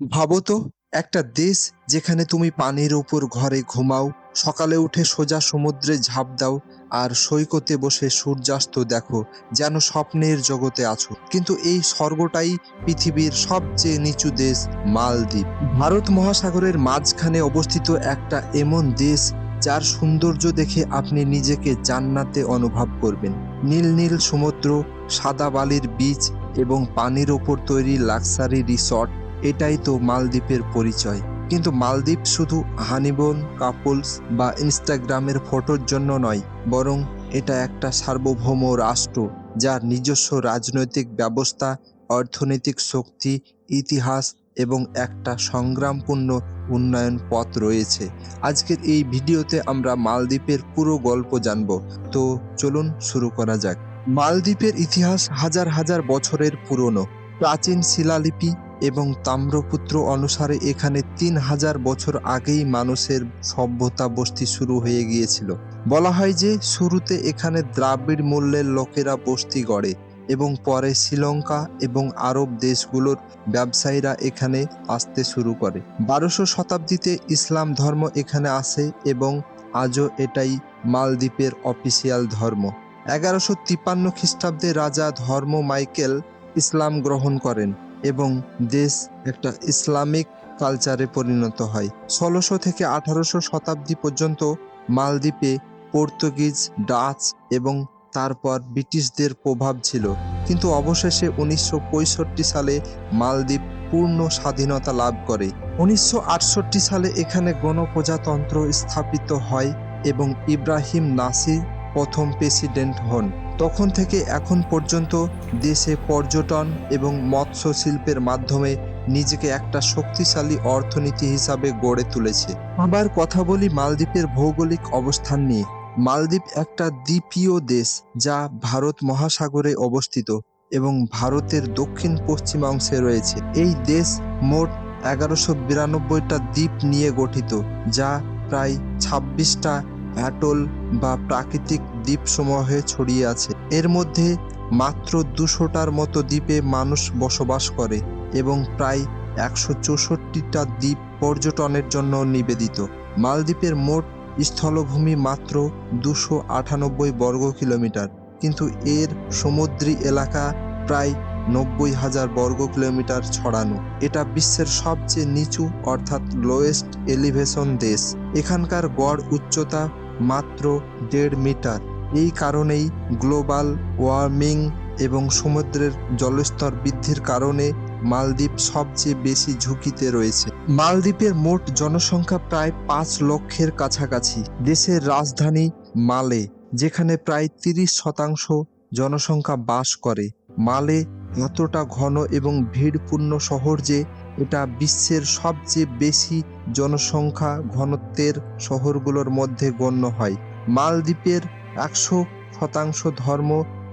ভাবো তো, একটা দেশ যেখানে তুমি পানির উপর ঘরে ঘুমাও, সকালে উঠে সোজা সমুদ্রে ঝাঁপ দাও আর সৈকতে বসে সূর্যাস্ত দেখো যেন স্বপ্নের জগতে আছো। কিন্তু এই স্বর্গটাই পৃথিবীর সবচেয়ে নিচু দেশ মালদ্বীপ। ভারত মহাসাগরের মাঝখানে অবস্থিত একটা এমন দেশ যার সৌন্দর্য দেখে আপনি নিজেকে জান্নাতে অনুভব করবেন। নীল নীল সমুদ্র, সাদা বালির বীচ এবং পানির ওপর তৈরি লাক্সারি রিসর্ট এটাই তো মালদ্বীপের পরিচয়। কিন্তু মালদ্বীপ শুধু হানিবন, কাপলস বা ইনস্টাগ্রামের ফটোর জন্য নয়, বরং এটা একটা সার্বভৌম রাষ্ট্র, যার নিজস্ব রাজনৈতিক ব্যবস্থা, অর্থনৈতিক শক্তি, ইতিহাস এবং একটা সংগ্রামপূর্ণ উন্নয়ন পথ রয়েছে। আজকের এই ভিডিওতে আমরা মালদ্বীপের পুরো গল্প জানব। তো চলুন শুরু করা যাক। মালদ্বীপের ইতিহাস হাজার হাজার বছরের পুরনো। প্রাচীন শিলালিপি এবং তাম্রপুত্র অনুসারে এখানে তিন হাজার বছর আগেই মানুষের সভ্যতা বস্তি শুরু হয়ে গিয়েছিল। বলা হয় যে, শুরুতে এখানে দ্রাবিড় মূল্যের লোকেরা বস্তি গড়ে এবং পরে শ্রীলঙ্কা এবং আরব দেশগুলোর ব্যবসায়ীরা এখানে আসতে শুরু করে। বারোশো শতাব্দীতে ইসলাম ধর্ম এখানে আসে এবং আজও এটাই মালদ্বীপের অফিসিয়াল ধর্ম। এগারোশো তিপ্পান্ন খ্রিস্টাব্দে রাজা ধর্ম মাইকেল ইসলাম গ্রহণ করেন। এবং দেশ একটা ইসলামিক কালচারে পরিণত হয়। ষোলোশো থেকে আঠারোশো শতাব্দী পর্যন্ত মালদ্বীপে পর্তুগিজ, ডাচ এবং তারপর ব্রিটিশদের প্রভাব ছিল। কিন্তু অবশেষে উনিশশো পঁয়ষট্টি সালে মালদ্বীপ পূর্ণ স্বাধীনতা লাভ করে। উনিশশো আটষট্টি সালে এখানে গণপ্রজাতন্ত্র স্থাপিত হয় এবং ইব্রাহিম নাসির প্রথম প্রেসিডেন্ট হন। তখন থেকে এখন পর্যন্ত দেশে পর্যটন এবং মৎস্য শিল্পের মাধ্যমে নিজেকে একটা শক্তিশালী অর্থনীতি হিসাবে গড়ে তুলেছে। আবার কথা বলি মালদ্বীপের ভৌগোলিক অবস্থান নিয়ে। মালদ্বীপ একটা দ্বীপীয় দেশ যা ভারত মহাসাগরে অবস্থিত এবং ভারতের দক্ষিণ পশ্চিমাংশে রয়েছে। এই দেশ মোট এগারোশো বিরানব্বইটা দ্বীপ নিয়ে গঠিত, যা প্রায় ছাব্বিশটা অ্যাটল বা প্রাকৃতিক দ্বীপসমূহে ছড়িয়ে আছে। এর মধ্যে মাত্র দুশোটার মতো দ্বীপে মানুষ বসবাস করে এবং প্রায় একশো চৌষট্টিটা দ্বীপ পর্যটনের জন্য নিবেদিত। মালদ্বীপের মোট স্থলভূমি মাত্র দুশো আটানব্বই বর্গ কিলোমিটার, কিন্তু এর সমুদ্রী এলাকা প্রায় নব্বই হাজার বর্গ কিলোমিটার ছড়ানো। এটা বিশ্বের সবচেয়ে নিচু, অর্থাৎ লোয়েস্ট এলিভেশন দেশ। এখানকার গড় উচ্চতা মাত্র দেড় মিটার। এই কারণেই গ্লোবাল ওয়ার্মিং এবং সমুদ্রের জলস্তর বৃদ্ধির কারণে মালদ্বীপ সবচেয়ে বেশি ঝুঁকিতে রয়েছে। মালদ্বীপের মোট জনসংখ্যা প্রায় পাঁচ লক্ষের কাছাকাছি। দেশের রাজধানী মালে, যেখানে প্রায় তিরিশ শতাংশ জনসংখ্যা বাস করে। মালে এতটা ঘন এবং ভিড়পূর্ণ শহর যে এটা বিশ্বের সবচেয়ে বেশি জনসংখ্যা ঘনত্বের শহরগুলোর মধ্যে গণ্য হয়। মালদ্বীপের একশো শতাংশ ধর্ম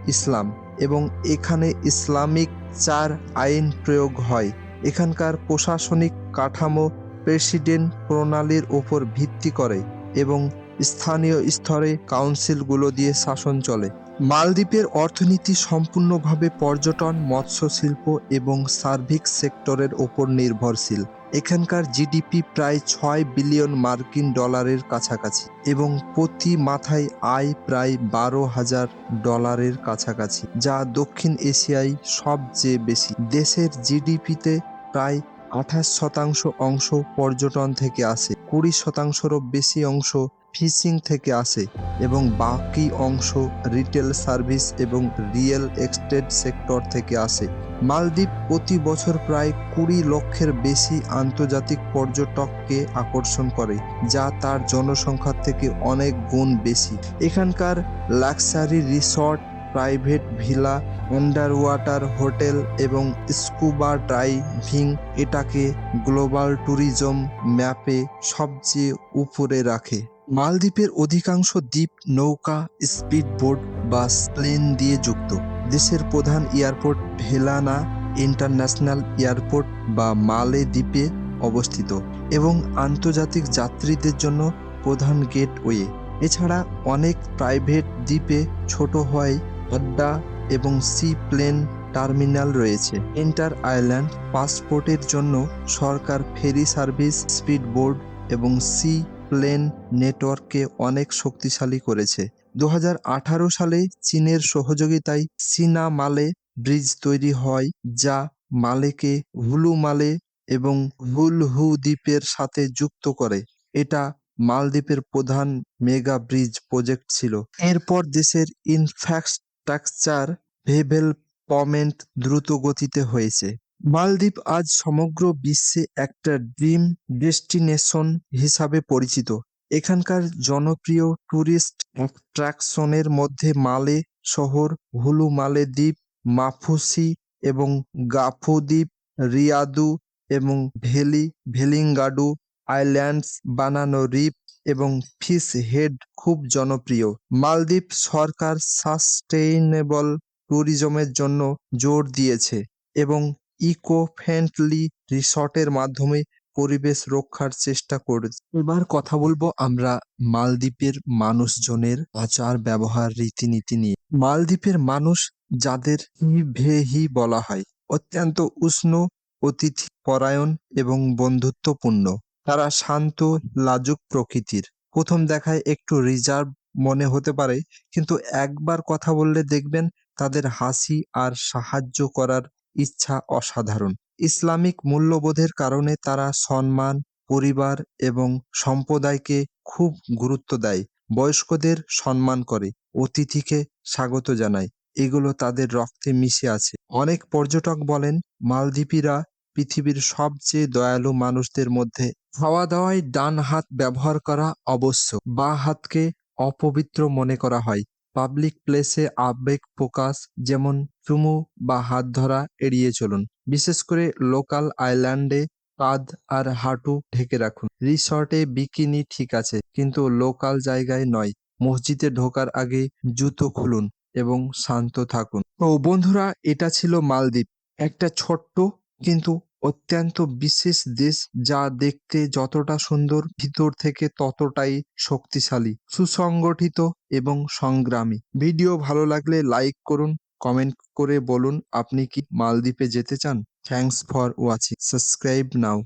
ইসলাম এবং এখানে ইসলামিক চার আইন প্রয়োগ হয়। এখানকার প্রশাসনিক কাঠামো প্রেসিডেন্ট প্রণালীর ওপর ভিত্তি করে এবং স্থানীয় স্তরে কাউন্সিলগুলো দিয়ে শাসন চলে। মালদ্বীপের অর্থনীতি সম্পূর্ণভাবে পর্যটন মৎস্য শিল্প এবং সার্ভিক সেক্টরের ওপর নির্ভরশীল। এখানকার জিডিপি প্রায় ছয় বিলিয়ন মার্কিন ডলারের কাছাকাছি এবং প্রতি মাথায় আয় প্রায় বারো হাজার ডলারের কাছাকাছি, যা দক্ষিণ এশিয়ায় সবচেয়ে বেশি। দেশের জিডিপিতে প্রায় আঠাশ শতাংশ অংশ পর্যটন থেকে আসে, কুড়ি শতাংশেরও বেশি অংশ ফিশিং থেকে আসে এবং বাকি অংশ রিটেল সার্ভিস এবং রিয়েল এস্টেট সেক্টর থেকে আসে। মালদ্বীপ প্রতি বছর প্রায় কুড়ি লক্ষের বেশি আন্তর্জাতিক পর্যটককে আকর্ষণ করে, যা তার জনসংখ্যার থেকে অনেক গুণ বেশি। এখানকার luxury resort private villa under water hotel এবং স্কুবা ড্রাইভিং এটাকে গ্লোবাল ট্যুরিজম ম্যাপে সবচেয়ে উপরে রাখে। মালদ্বীপের অধিকাংশ দ্বীপ নৌকা, স্পিডবোট বা প্লেন দিয়ে যুক্ত। দেশের প্রধান এয়ারপোর্ট ভেলানা ইন্টারন্যাশনাল এয়ারপোর্ট বা মালে দ্বীপে অবস্থিত এবং আন্তর্জাতিক যাত্রীদের জন্য প্রধান গেটওয়ে। এছাড়া অনেক প্রাইভেট দ্বীপে ছোট হয় আড্ডা এবং সি প্লেন টার্মিনাল রয়েছে। ইন্টার আইল্যান্ড পাসপোর্টের জন্য সরকার ফেরি সার্ভিস স্পিড বোর্ড এবং সি প্লেন নেটওয়ার্ককে অনেক শক্তিশালী করেছে। দু হাজার আঠারো সালে চীনের সহযোগিতায় চীনা মালে ব্রিজ তৈরি হয়, যা মালেকে হুলু মালে এবং হুলহু দ্বীপের সাথে যুক্ত করে। এটা মালদ্বীপের প্রধান মেগা ব্রিজ প্রজেক্ট ছিল। এরপর দেশের ইনফ্রাস্ট্রাকচার ডেভেলপমেন্ট দ্রুত গতিতে হয়েছে। মালদ্বীপ আজ সমগ্র বিশ্বে একটা ড্রিম ডেস্টিনেশন হিসাবে পরিচিত। এখানকার জনপ্রিয় ট্যুরিস্ট অ্যাট্রাকশনের মধ্যে মালে শহর, হুলু মালে দ্বীপ, মাফুসি এবং গাফু দ্বীপ, রিয়াদু এবং ভেলি, ভেলিঙ্গাডু আইল্যান্ডস, বানানো রিপ এবং ফিশ হেড খুব জনপ্রিয়। মালদ্বীপ সরকার সাস্টেইনেবল ট্যুরিজমের জন্য জোর দিয়েছে এবং ইকো ফ্রেন্ডলি রিসর্টের মাধ্যমে পরিবেশ রক্ষার চেষ্টা করেছে। এবার কথা বলব আমরা মালদ্বীপের মানুষজনের আচার ব্যবহার রীতিনীতি নিয়ে। মালদ্বীপের মানুষ যাদের হিভেহি বলা হয়, অত্যন্ত উষ্ণ অতিথি পরায়ণ এবং বন্ধুত্বপূর্ণ। তারা শান্ত, লাজুক প্রকৃতির। প্রথম দেখায় একটু রিজার্ভ মনে হতে পারে, কিন্তু একবার কথা বললে দেখবেন তাদের হাসি আর সাহায্য করার ইচ্ছা অসাধারণ। ইসলামিক মূল্যবোধের কারণে তারা সম্মান, পরিবার এবং সম্প্রদায়কে খুব গুরুত্ব দেয়, বয়স্কদের সম্মান করে, অতিথিকে স্বাগত জানায়, এগুলো তাদের রক্তে মিশে আছে। অনেক পর্যটক বলেন, মালদ্বীপিরা পৃথিবীর সবচেয়ে দয়ালু মানুষদের মধ্যে খাওয়া দাওয়ায় ডান হাত ব্যবহার করা অবশ্য বা হাতকে অপবিত্র মনে করা হয়। পাবলিক প্লেসে আবেগ প্রকাশ, যেমন চুমু বা হাত ধরা, এড়িয়ে চলুন। বিশেষ করে লোকাল আইল্যান্ডে কাঁধ আর হাঁটু ঢেকে রাখুন। রিসর্টে বিকিনি ঠিক আছে, কিন্তু লোকাল জায়গায় নয়। মসজিদে ঢোকার আগে জুতো খুলুন এবং শান্ত থাকুন। তো বন্ধুরা, এটা ছিল মালদ্বীপ। একটা ছোট্ট কিন্তু অত্যন্ত বিশেষ দেশ যা দেখতে যতটা সুন্দর, ভিতর থেকে ততটাই শক্তিশালী, সুসংগঠিত এবং সংগ্রামী। ভিডিও ভালো লাগলে লাইক করুন, কমেন্ট করে বলুন আপনি কি মালদ্বীপে যেতে চান। Thanks for watching. Subscribe now.